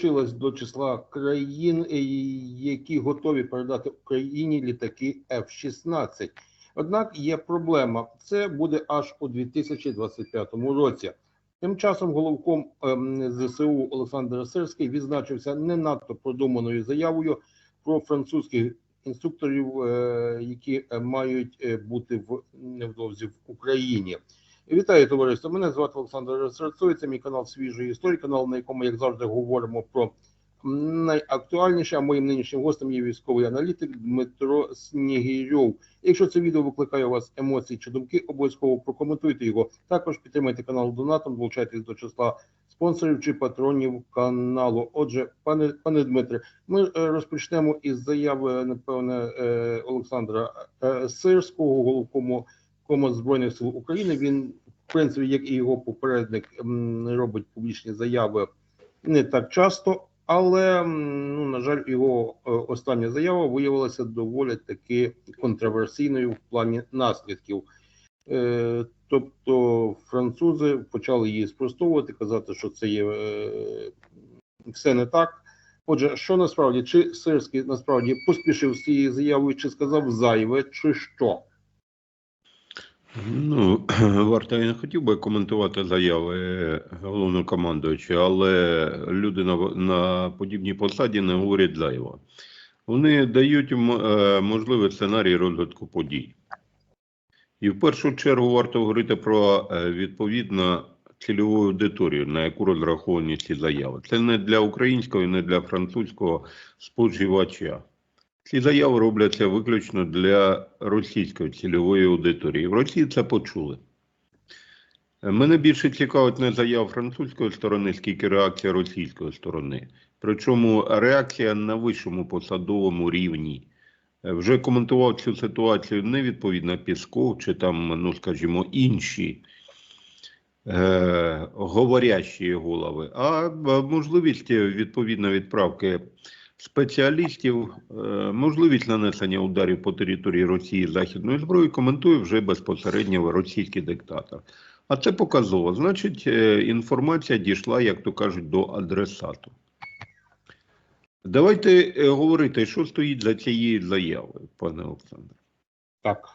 долучилась до числа країн, е, які готові передати Україні літаки F-16. Однак є проблема: це буде аж у 2025 році. Тим часом головком ем, ЗСУ Олександр Сирський відзначився не надто продуманою заявою про французьких інструкторів, е, які е, мають бути в невдовзі в Україні. Вітаю товариство. Мене звати Олександр Серцой. Це мій канал Свіжої історії, канал, на якому, як завжди, говоримо про найактуальніше. А моїм нинішнім гостем є військовий аналітик Дмитро Снігірьов. Якщо це відео викликає у вас емоції чи думки, обов'язково прокоментуйте його. Також підтримайте канал донатом, долучайтесь до числа спонсорів чи патронів каналу. Отже, пане пане Дмитре, ми е, розпочнемо із заяви, напевне, е, Олександра е, Сирського, головкому Кома Збройних сил України. Він, в принципі, як і його попередник, робить публічні заяви не так часто, але ну, на жаль, його е, остання заява виявилася доволі таки контроверсійною в плані наслідків. Е, Тобто французи почали її спростовувати, казати, що це є е, все не так. Отже, що насправді чи Сирський насправді поспішив з цією заявою, чи сказав зайве, чи що? Ну, варто я не хотів би коментувати заяви головнокомандуюча, але люди на, на подібній посаді не говорять зайво. Вони дають е, можливий сценарій розвитку подій. І в першу чергу варто говорити про е, відповідно цільову аудиторію, на яку розраховані ці заяви. Це не для українського і не для французького споживача. Ці заяви робляться виключно для російської цільової аудиторії. В Росії це почули. Мене більше цікавить не заява французької сторони, скільки реакція російської сторони. Причому реакція на вищому посадовому рівні. Вже коментував цю ситуацію не відповідно Пісков чи там, ну скажімо, інші е, говорящі голови, а можливість відповідно відправки спеціалістів, е, можливість нанесення ударів по території Росії західною зброєю коментує вже безпосередньо російський диктатор. А це показово. Значить, е, інформація дійшла, як то кажуть, до адресату. Давайте е, говорити, що стоїть за цією заявою, пане Олександре. Так.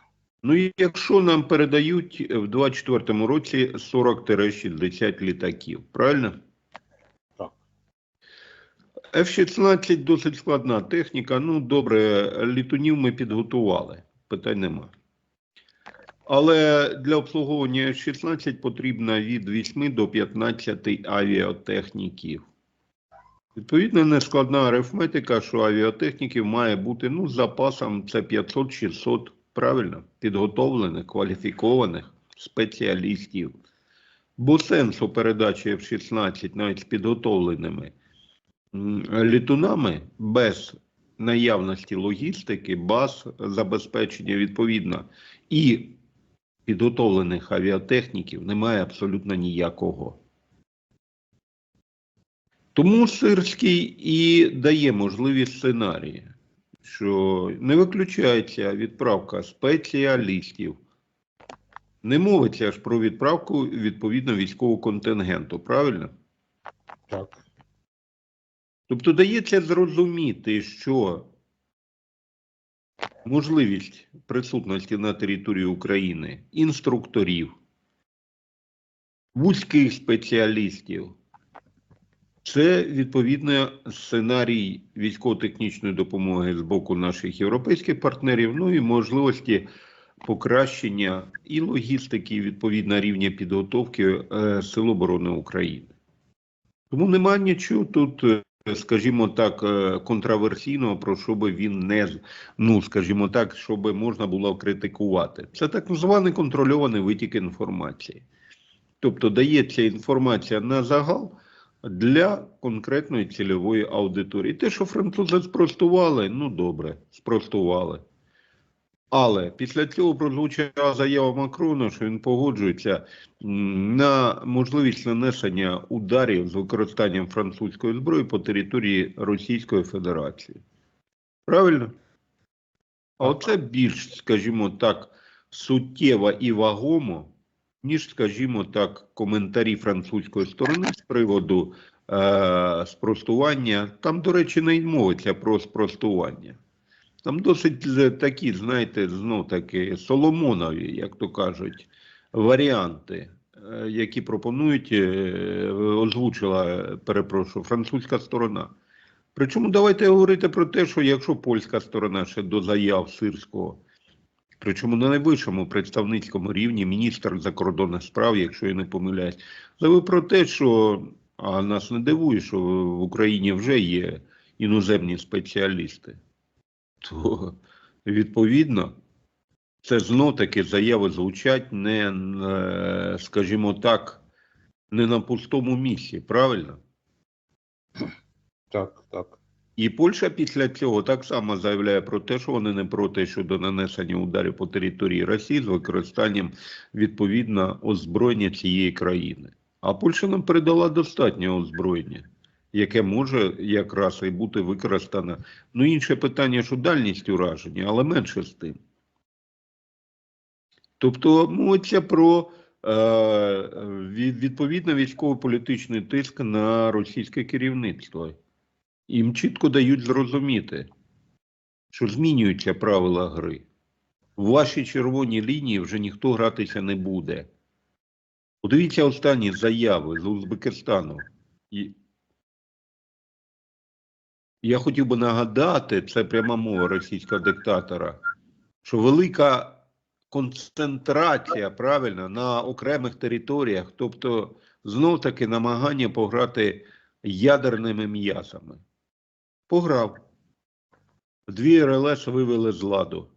Ну, якщо нам передають в 24-му році 40-60 літаків, правильно? Так. F-16 досить складна техніка. Ну, добре, літунів ми підготували, питань нема. Але для обслуговування F-16 потрібно від 8 до 15 авіатехніків. Відповідно, нескладна арифметика, що авіатехніків має бути ну, з запасом це 500-600 правильно підготовлених, кваліфікованих спеціалістів. Бо сенсу передачі F-16 навіть з підготовленими літунами без наявності логістики, баз забезпечення відповідно і підготовлених авіатехніків немає абсолютно ніякого. Тому Сирський і дає можливість сценарії, що не виключається відправка спеціалістів. Не мовиться ж про відправку відповідно військового контингенту, правильно? Так. Тобто дається зрозуміти, що можливість присутності на території України інструкторів, вузьких спеціалістів це відповідно сценарій військово-технічної допомоги з боку наших європейських партнерів, ну і можливості покращення і логістики, і відповідно рівня підготовки е, Сил оборони України. Тому немає нічого тут, е, скажімо так, е, контроверсійного, про що би він не ну, скажімо так, щоб можна було критикувати. Це так званий контрольований витік інформації. Тобто дається інформація на загал для конкретної цільової аудиторії. Те, що французи спростували, ну добре, спростували. Але після цього прозвучала заява Макрона, що він погоджується на можливість нанесення ударів з використанням французької зброї по території Російської Федерації. Правильно? А оце більш, скажімо так, суттєво і вагомо, ніж, скажімо так, коментарі французької сторони з приводу е, спростування. Там, до речі, не мовиться про спростування. Там досить такі, знаєте, знов таки соломонові, як то кажуть, варіанти, е, які пропонують, е, озвучила, перепрошую, французька сторона. Причому давайте говорити про те, що якщо польська сторона ще до заяв сирського, причому на найвищому представницькому рівні, міністр закордонних справ, якщо я не помиляюсь, заявив про те, що а нас не дивує, що в Україні вже є іноземні спеціалісти, то відповідно це знов таки заяви звучать не, е, скажімо так, не на пустому місці, правильно? Так, так. І Польща після цього так само заявляє про те, що вони не проти щодо нанесення ударів по території Росії з використанням відповідно озброєння цієї країни. А Польща нам передала достатнє озброєння, яке може якраз і бути використане. Ну, інше питання, що дальність ураження, але менше з тим. Тобто мовиться про е, відповідно військово-політичний тиск на російське керівництво. Їм чітко дають зрозуміти, що змінюються правила гри. В вашій червоній лінії вже ніхто гратися не буде. Подивіться останні заяви з Узбекистану. Я хотів би нагадати, це пряма мова російського диктатора, що велика концентрація правильно на окремих територіях, тобто знов таки намагання пограти ядерними м'ясами. Пограв. Дві РЛС вивели з ладу.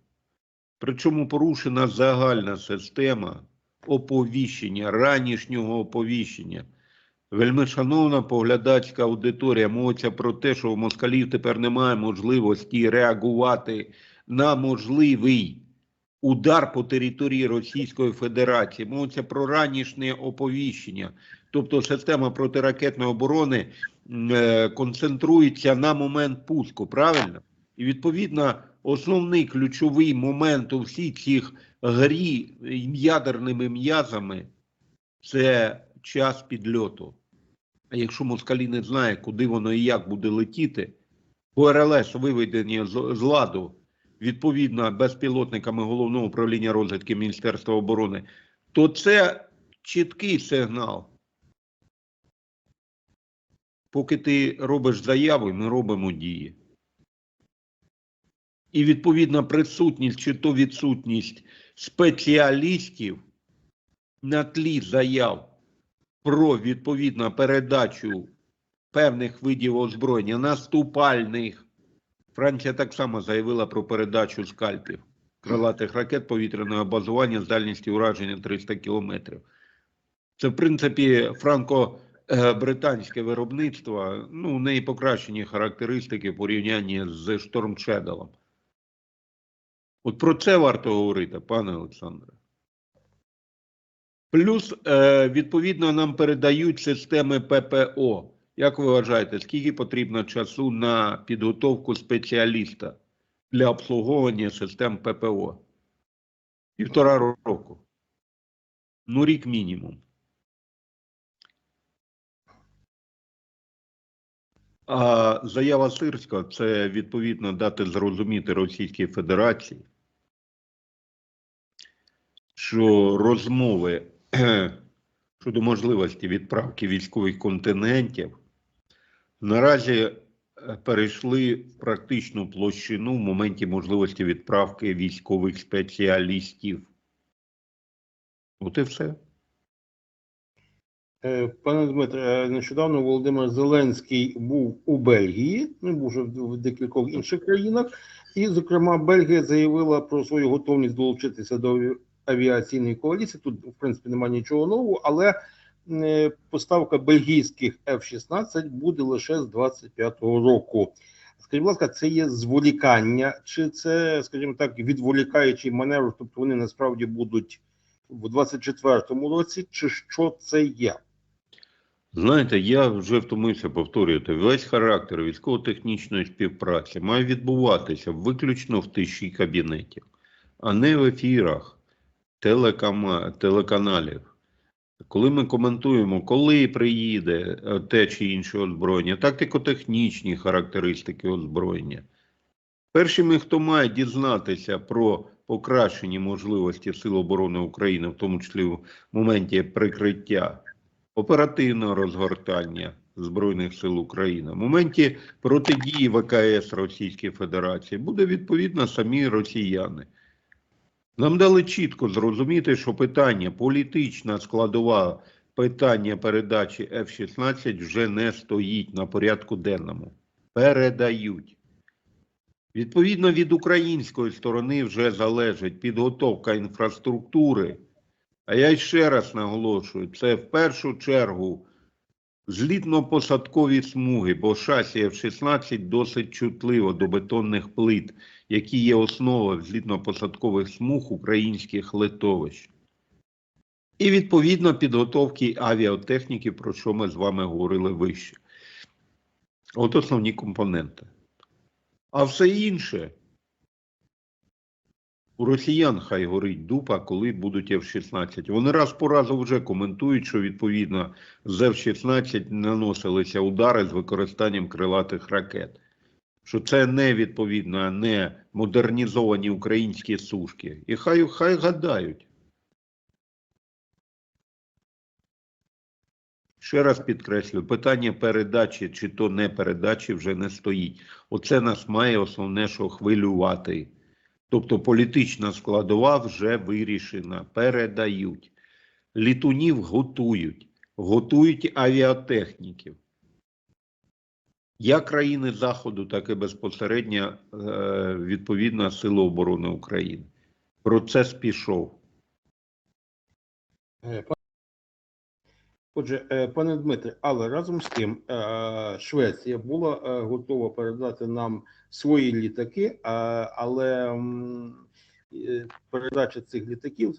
Причому порушена загальна система оповіщення, ранішнього оповіщення. Вельмишановна поглядацька аудиторія мовиться про те, що у москалів тепер немає можливості реагувати на можливий удар по території Російської Федерації. Мовиться про ранішнє оповіщення. Тобто система протиракетної оборони е, концентрується на момент пуску, правильно? І відповідно основний ключовий момент у всій цих грі ядерними м'язами це час підльоту. А якщо москалі не знає, куди воно і як буде летіти, бо РЛС виведені з, ладу відповідно безпілотниками головного управління розвідки Міністерства оборони, то це чіткий сигнал. Поки ти робиш заяви, ми робимо дії. І відповідна присутність чи то відсутність спеціалістів на тлі заяв про відповідну передачу певних видів озброєння наступальних. Франція так само заявила про передачу скальпів крилатих ракет повітряного базування з дальністю ураження 300 кілометрів. Це, в принципі, франко-британське виробництво, ну, у неї покращені характеристики в порівнянні з Shadow. От про це варто говорити, пане Олександре. Плюс, е, відповідно, нам передають системи ППО. Як ви вважаєте, скільки потрібно часу на підготовку спеціаліста для обслуговування систем ППО? Півтора року. Ну, рік мінімум. А заява Сирська це відповідно дати зрозуміти Російській Федерації, що розмови щодо можливості відправки військових континентів наразі е, перейшли в практичну площину в моменті можливості відправки військових спеціалістів. От і все. Е, Пане Дмитре, е, нещодавно Володимир Зеленський був у Бельгії, ну був вже в декількох інших країнах, і, зокрема, Бельгія заявила про свою готовність долучитися до авіаційної коаліції. Тут, в принципі, немає нічого нового, але е, поставка бельгійських F-16 буде лише з 25-го року. Скажіть, будь ласка, це є зволікання, чи це, скажімо так, відволікаючий маневр, тобто вони насправді будуть в 24-му році, чи що це є? Знаєте, я вже втомився повторювати, весь характер військово-технічної співпраці має відбуватися виключно в тиші кабінетів, а не в ефірах телекама, телеканалів, Коли ми коментуємо, коли приїде е, те чи інше озброєння, тактико-технічні характеристики озброєння, першими, хто має дізнатися про покращені можливості Сил оборони України, в тому числі в моменті прикриття оперативного розгортання Збройних сил України, в моменті протидії ВКС Російської Федерації, буде відповідно самі росіяни. Нам дали чітко зрозуміти, що питання політична складова питання передачі F-16 вже не стоїть на порядку денному. Передають. Відповідно від української сторони вже залежить підготовка інфраструктури. А я ще раз наголошую, це в першу чергу злітно-посадкові смуги, бо шасі F-16 досить чутливо до бетонних плит, які є основою злітно-посадкових смуг українських литовищ. І відповідно підготовки авіатехніки, про що ми з вами говорили вище. От основні компоненти. А все інше у росіян хай горить дупа, коли будуть F-16. Вони раз по разу вже коментують, що відповідно з F-16 наносилися удари з використанням крилатих ракет. Що це не відповідно, не модернізовані українські сушки. І хай, хай гадають. Ще раз підкреслю, питання передачі чи то не передачі вже не стоїть. Оце нас має основне, що хвилювати. Тобто політична складова вже вирішена, передають. Літунів готують, готують авіатехніків. Як країни Заходу, так і безпосередньо е, відповідно Сили оборони України. Процес пішов. Е, Отже, е, пане Дмитре, але разом з тим Швеція була готова передати нам свої літаки, але передача цих літаків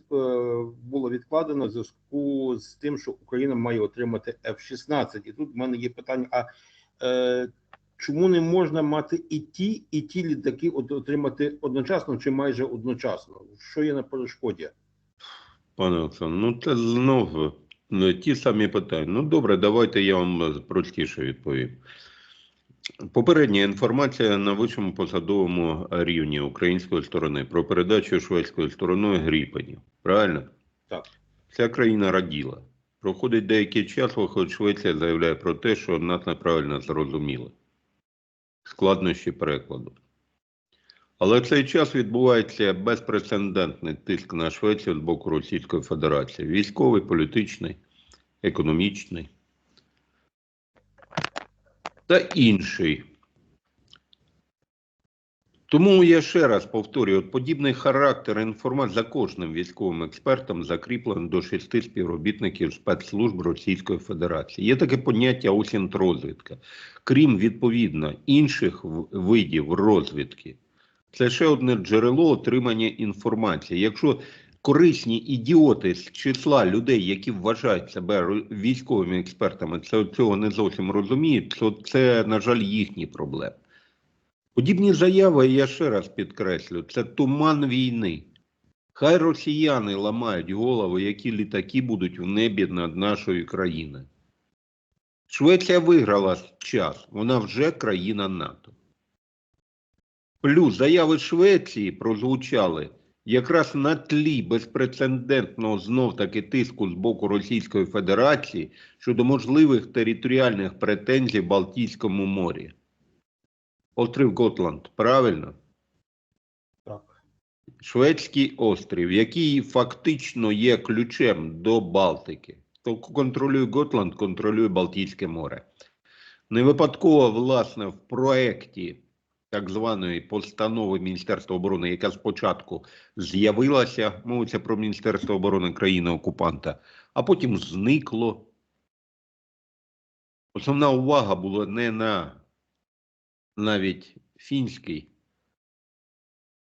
була відкладена в зв'язку з тим, що Україна має отримати F-16. І тут в мене є питання: а е, чому не можна мати і ті, і ті літаки отримати одночасно чи майже одночасно? Що є на перешкоді? Пане Олександр, ну це знову ну, ті самі питання. Ну добре, давайте я вам простіше відповім. Попередня інформація на вищому посадовому рівні української сторони про передачу шведською стороною Гріпенів. Правильно? Так. Вся країна раділа. Проходить деякий час, виходить Швеція заявляє про те, що нас неправильно зрозуміли. Складнощі перекладу. Але в цей час відбувається безпрецедентний тиск на Швецію з боку Російської Федерації. Військовий, політичний, економічний та інший. Тому я ще раз повторюю, от подібний характер інформації за кожним військовим експертом закріплений до шести співробітників спецслужб Російської Федерації. Є таке поняття осінтрозвідка. Крім відповідно інших видів розвідки, це ще одне джерело отримання інформації. Якщо корисні ідіоти з числа людей, які вважають себе військовими експертами, це цього не зовсім розуміють, то це, на жаль, їхні проблеми. Подібні заяви, я ще раз підкреслю, це туман війни. Хай росіяни ламають голови, які літаки будуть в небі над нашою країною. Швеція виграла час, вона вже країна НАТО. Плюс заяви Швеції прозвучали якраз на тлі безпрецедентного знов-таки тиску з боку Російської Федерації щодо можливих територіальних претензій в Балтійському морі. Острів Готланд, правильно? Так. Шведський острів, який фактично є ключем до Балтики. То контролює Готланд, контролює Балтійське море. Не випадково, власне, в проєкті так званої постанови Міністерства оборони, яка спочатку з'явилася, мовиться про Міністерство оборони країни-окупанта, а потім зникло. Основна увага була не на навіть фінській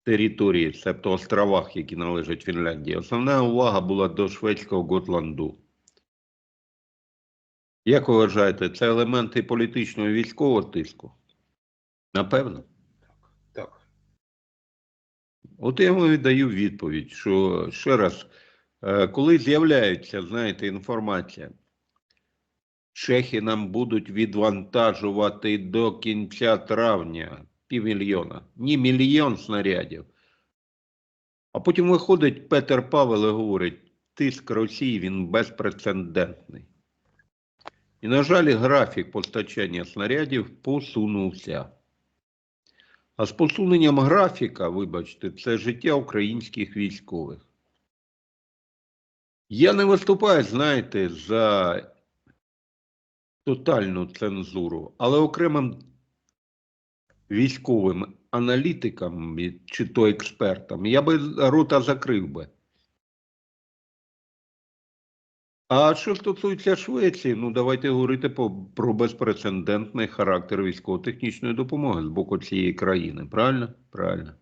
території, себто островах, які належать Фінляндії. Основна увага була до шведського Готланду. Як ви вважаєте, це елементи політичного і військового тиску? Напевно. Так. так. От я вам і даю відповідь, що ще раз Е, Коли з'являється, знаєте, інформація, чехи нам будуть відвантажувати до кінця травня півмільйона, ні мільйон снарядів. А потім виходить Петер Павел і говорить, тиск Росії він безпрецедентний. І, на жаль, графік постачання снарядів посунувся. А з посуненням графіка, вибачте, це життя українських військових. Я не виступаю, знаєте, за тотальну цензуру, але окремим військовим аналітикам чи то експертам я би рота закрив би. А що стосується Швеції, ну давайте говорити по, про безпрецедентний характер військово-технічної допомоги з боку цієї країни. Правильно? Правильно.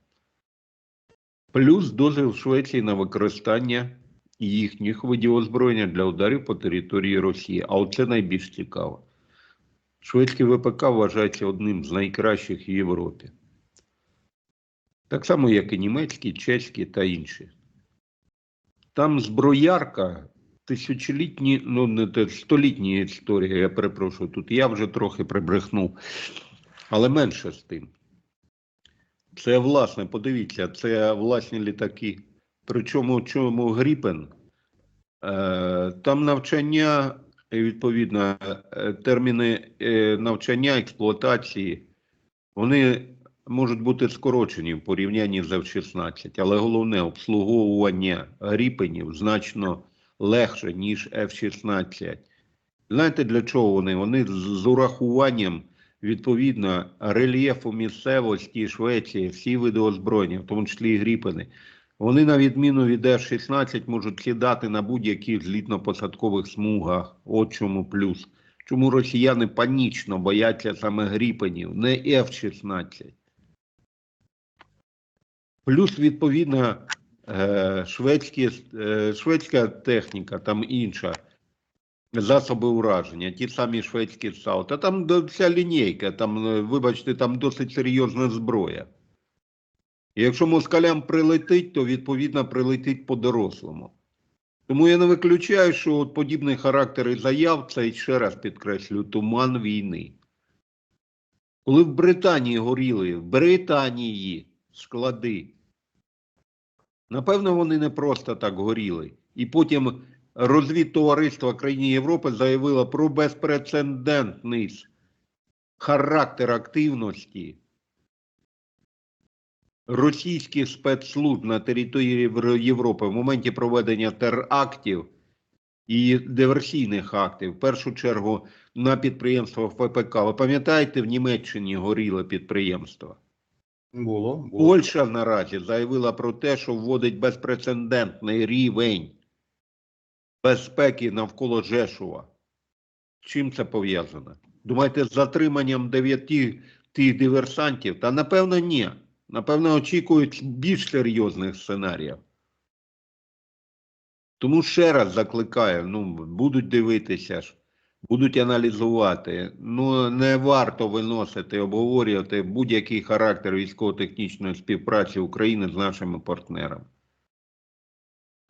Плюс дозвіл Швеції на використання їхніх видів озброєння для ударів по території Росії. А оце найбільш цікаво. Шведський ВПК вважається одним з найкращих в Європі. Так само, як і німецький, чеський та інші. Там зброярка тисячолітні, ну не те, столітні історії, я перепрошую, тут я вже трохи прибрехнув. Але менше з тим. Це власне, подивіться, це власні літаки. Причому чому Гріпен? Е, там навчання, відповідно, е, терміни е, навчання, експлуатації, вони можуть бути скорочені в порівнянні з F-16, але головне обслуговування гріпенів значно легше, ніж F-16. Знаєте для чого вони? Вони з, урахуванням відповідно рельєфу місцевості Швеції, всі види озброєння, в тому числі і гріпени. Вони, на відміну від F-16, можуть сідати на будь-яких злітно-посадкових смугах. От чому плюс. Чому росіяни панічно бояться саме гріпенів, не F-16. Плюс, відповідно, е, шведські, е, шведська техніка, там інша, засоби ураження, ті самі шведські САУ. Та там вся лінійка, там, е, вибачте, там досить серйозна зброя. І якщо москалям прилетить, то відповідно прилетить по-дорослому. Тому я не виключаю, що от подібний характер і заяв це ще раз підкреслю туман війни. Коли в Британії горіли, в Британії склади, напевно, вони не просто так горіли. І потім розвідтовариство країн Європи заявило про безпрецедентний характер активності російських спецслужб на території Європи в моменті проведення терактів і диверсійних актів, в першу чергу на підприємствах ФПК. Ви пам'ятаєте, в Німеччині горіли підприємства? Було, було. Польща наразі заявила про те, що вводить безпрецедентний рівень безпеки навколо Жешува. Чим це пов'язано? Думаєте, з затриманням дев'яти тих диверсантів? Та напевно, ні. Напевно, очікують більш серйозних сценаріїв. Тому ще раз закликаю: ну, будуть дивитися ж, будуть аналізувати. Ну, не варто виносити, обговорювати будь-який характер військово-технічної співпраці України з нашими партнерами.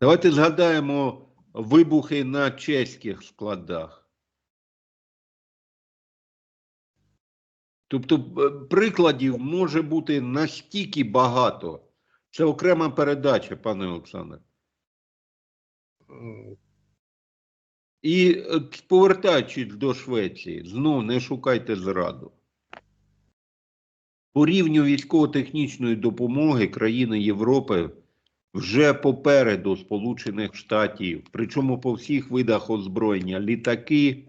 Давайте згадаємо вибухи на чеських складах. Тобто е, прикладів може бути настільки багато. Це окрема передача, пане Олександре. І е, повертаючись до Швеції, знов не шукайте зраду. По рівню військово-технічної допомоги країни Європи вже попереду Сполучених Штатів, причому по всіх видах озброєння, літаки,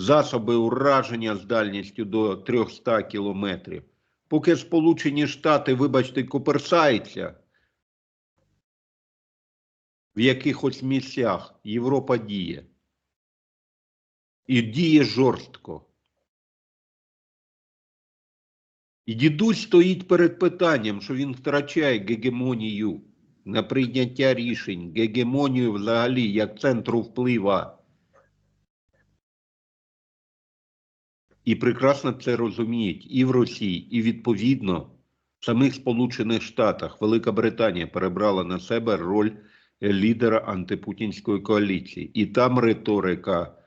засоби ураження з дальністю до 300 кілометрів. Поки Сполучені Штати, вибачте, коперсаються в якихось місцях, Європа діє. І діє жорстко. І дідусь стоїть перед питанням, що він втрачає гегемонію на прийняття рішень, гегемонію взагалі як центру вплива. І прекрасно це розуміють і в Росії, і відповідно в самих Сполучених Штатах Велика Британія перебрала на себе роль лідера антипутінської коаліції. І там риторика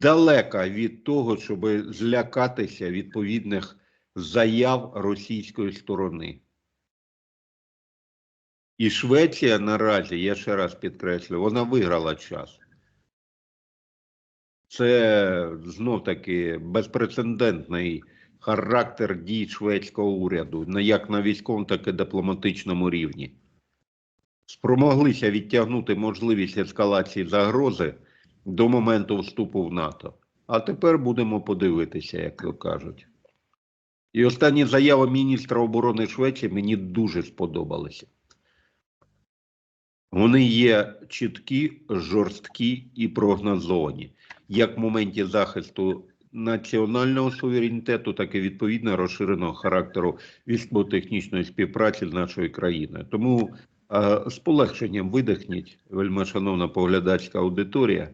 далека від того, щоб злякатися відповідних заяв російської сторони. І Швеція наразі, я ще раз підкреслю, вона виграла час. Це знов таки безпрецедентний характер дій шведського уряду, як на військовому, так і дипломатичному рівні. Спромоглися відтягнути можливість ескалації загрози до моменту вступу в НАТО. А тепер будемо подивитися, як то кажуть. І останні заяви міністра оборони Швеції мені дуже сподобалися. Вони є чіткі, жорсткі і прогнозовані, як в моменті захисту національного суверенітету, так і відповідно розширеного характеру військово-технічної співпраці з нашою країною. Тому е, з полегшенням видихніть, вельмишановна поглядацька аудиторія.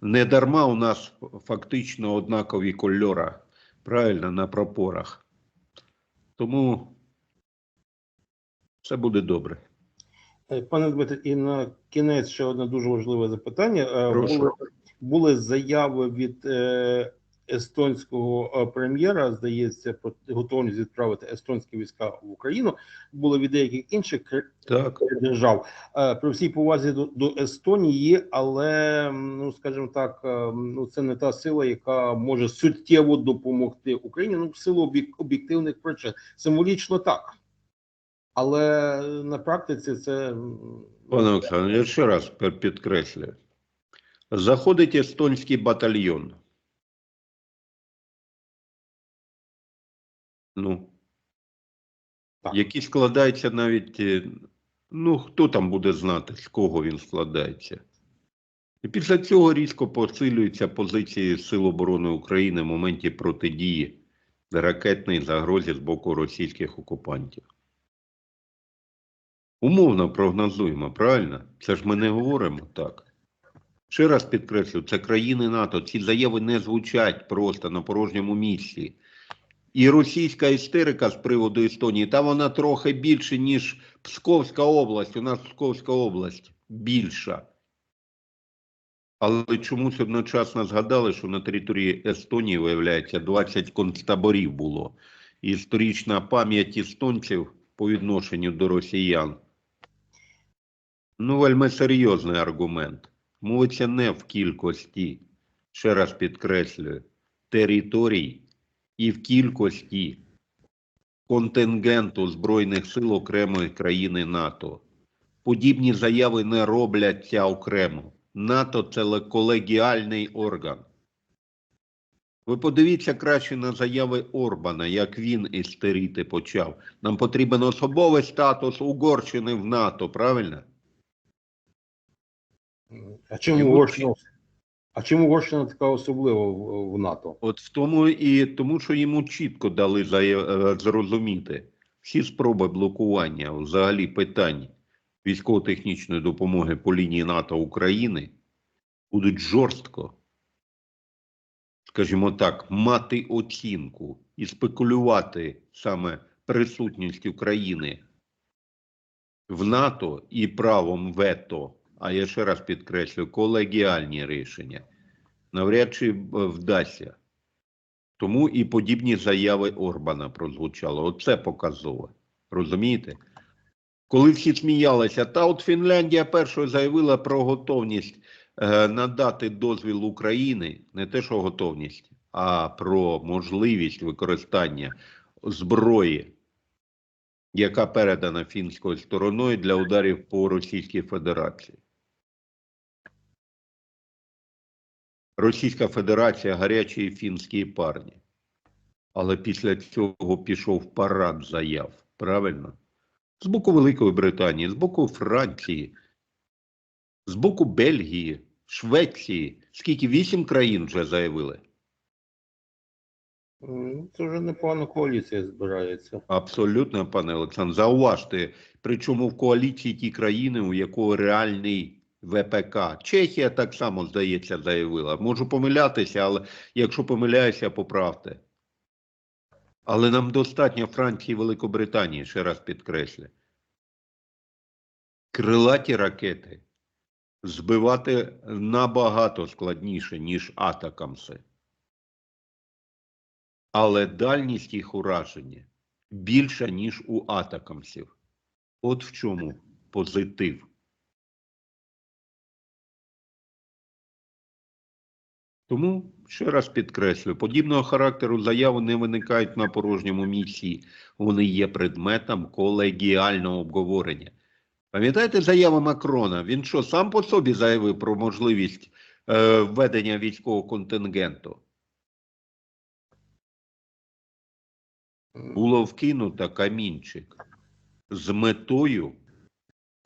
Не дарма у нас фактично однакові кольора, правильно, на прапорах. Тому все буде добре. Е, Пане Дмитре, і на кінець ще одне дуже важливе запитання. Е, Прошу. Були, заяви від е, естонського е, прем'єра, здається, про готовність відправити естонські війська в Україну. Були від деяких інших Так. держав. Е, При всій повазі до, до Естонії, але ну скажімо так, е, ну це не та сила, яка може суттєво допомогти Україні. Ну в силу об'єк- об'єктивних причин. Символічно так. Але на практиці це Пане Олександр, я ще раз підкреслюю. Заходить естонський батальйон. Ну, Так. який складається навіть, е, ну, хто там буде знати, з кого він складається. І після цього різко посилюються позиції Сил оборони України в моменті протидії ракетній загрозі з боку російських окупантів. Умовно прогнозуємо, правильно? Це ж ми не говоримо так. Ще раз підкреслю, це країни НАТО. Ці заяви не звучать просто на порожньому місці. І російська істерика з приводу Естонії, та вона трохи більше, ніж Псковська область. У нас Псковська область більша. Але чомусь одночасно згадали, що на території Естонії, виявляється, 20 концтаборів було. Історична пам'ять естонців по відношенню до росіян. Ну, вельми серйозний аргумент. Мовиться не в кількості, ще раз підкреслюю, територій і в кількості контингенту Збройних сил окремої країни НАТО. Подібні заяви не робляться окремо. НАТО це колегіальний орган. Ви подивіться краще на заяви Орбана, як він істерити почав. Нам потрібен особовий статус Угорщини в НАТО, правильно? А чим Його Угорщина? А чим Угорщина така особлива в, НАТО? От в тому і тому, що йому чітко дали е, зрозуміти всі спроби блокування взагалі питань військово-технічної допомоги по лінії НАТО України будуть жорстко, скажімо так, мати оцінку і спекулювати саме присутністю країни в НАТО і правом вето, а я ще раз підкреслю, колегіальні рішення навряд чи е, вдасться. Тому і подібні заяви Орбана прозвучали. Оце показово. Розумієте? Коли всі сміялися, та от Фінляндія першою заявила про готовність е, надати дозвіл України, не те, що готовність, а про можливість використання зброї, яка передана фінською стороною для ударів по Російській Федерації. Російська Федерація гарячі фінські парні. Але після цього пішов парад заяв. Правильно? З боку Великої Британії, з боку Франції, з боку Бельгії, Швеції. Скільки вісім країн вже заявили? Це вже непогана коаліція збирається. Абсолютно, пане Олександр. Зауважте, причому в коаліції ті країни, у якого реальний ВПК. Чехія так само, здається, заявила. Можу помилятися, але якщо помиляюся, поправте. Але нам достатньо Франції і Великобританії, ще раз підкреслю. крилаті ракети збивати набагато складніше, ніж атакамси. Але дальність їх ураження більша, ніж у атакамсів. От в чому позитив. Тому ще раз підкреслю, подібного характеру заяви не виникають на порожньому місці. Вони є предметом колегіального обговорення. Пам'ятаєте заяву Макрона? Він що, сам по собі заявив про можливість е, введення військового контингенту? Було вкинуто камінчик з метою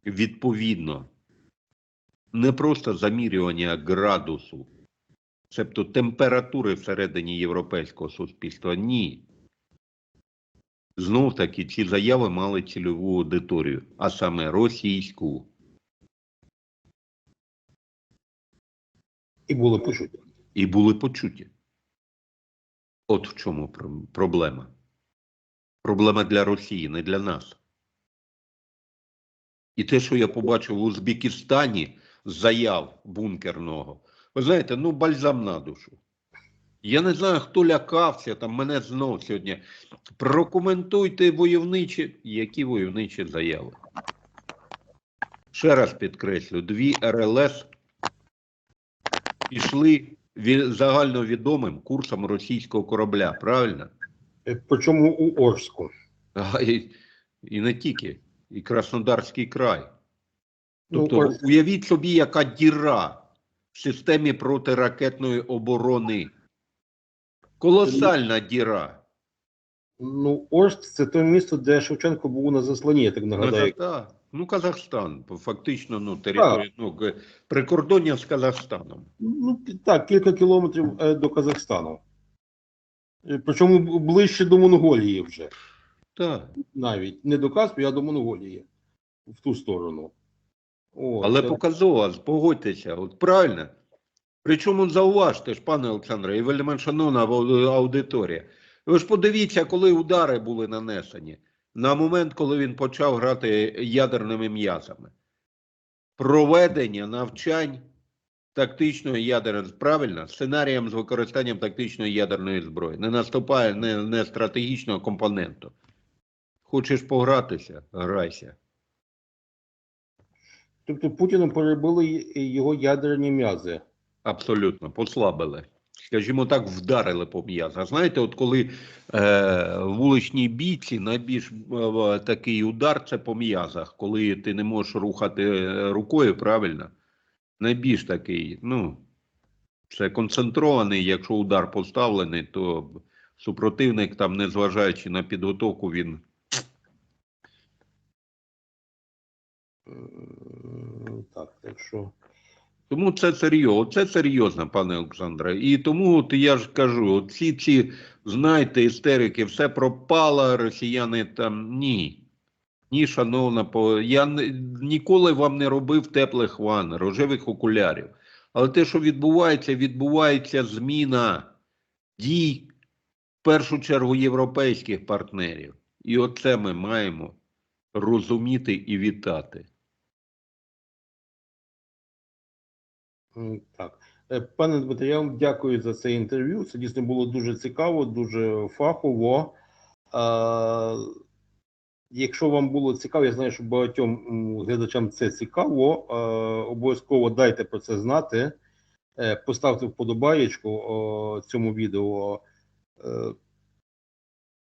відповідно не просто замірювання градусу, себто температури всередині європейського суспільства. Ні. Знов таки ці заяви мали цільову аудиторію, а саме російську. І були почуті. І були почуті. От в чому проблема. Проблема для Росії, не для нас. І те, що я побачив в Узбекистані заяв бункерного, ви знаєте, ну бальзам на душу. Я не знаю, хто лякався, там мене знов сьогодні. Прокоментуйте войовничі. Які войовничі заяви? Ще раз підкреслю: дві РЛС пішли загальновідомим курсом російського корабля, правильно? Е, Причому у Орську. А, і, і не тільки, і Краснодарський край. Ну, Тобто, Орськ- уявіть собі, яка діра в системі протиракетної оборони. Колосальна діра. Ну, Орськ це те місто, де Шевченко був на засланні, я так нагадаю. Так, ну, Казахстан, фактично, ну, територія, ну, прикордоння з Казахстаном. Ну, так, кілька кілометрів е, до Казахстану. Е, Причому ближче до Монголії вже. Так. Навіть не до Каспію, а до Монголії. В ту сторону. О, Але це- показово, погодьтеся, от правильно. Причому зауважте ж, пане Олександре, і вельми шановна аудиторія. Ви ж подивіться, коли удари були нанесені на момент, коли він почав грати ядерними м'язами. Проведення навчань тактичної ядерної правильно, сценарієм з використанням тактичної ядерної зброї. Не наступає не, не стратегічного компоненту. Хочеш погратися, грайся. Тобто Путіну перебили його ядерні м'язи. Абсолютно, послабили. Скажімо так, вдарили по м'язах. Знаєте, от коли е, вуличній бійці найбільш е, такий удар це по м'язах, коли ти не можеш рухати е, рукою, правильно? Найбільш такий, ну, це концентрований, якщо удар поставлений, то супротивник, там, незважаючи на підготовку, він Так, так. Тому це серйозно, це серйозно, пане Олександре. І тому от я ж кажу: всі ці, знаєте, істерики, все пропало, росіяни там ні. Ні, шановна, я ніколи вам не робив теплих ванн, рожевих окулярів. Але те, що відбувається, відбувається зміна дій в першу чергу європейських партнерів. І оце ми маємо розуміти і вітати. Так. Е, Пане Дмитре, я вам дякую за це інтерв'ю. Це дійсно було дуже цікаво, дуже фахово. А, якщо вам було цікаво, я знаю, що багатьом глядачам це цікаво. а, обов'язково дайте про це знати. Е, Поставте вподобаєчку цьому відео. Е,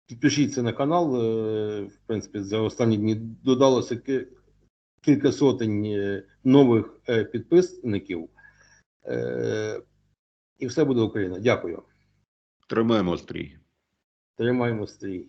Підпишіться на канал. е, В принципі, за останні дні додалося кілька сотень е, нових е, підписників. Е, І все буде Україна. Дякую. Тримаємо стрій. Тримаємо стрій.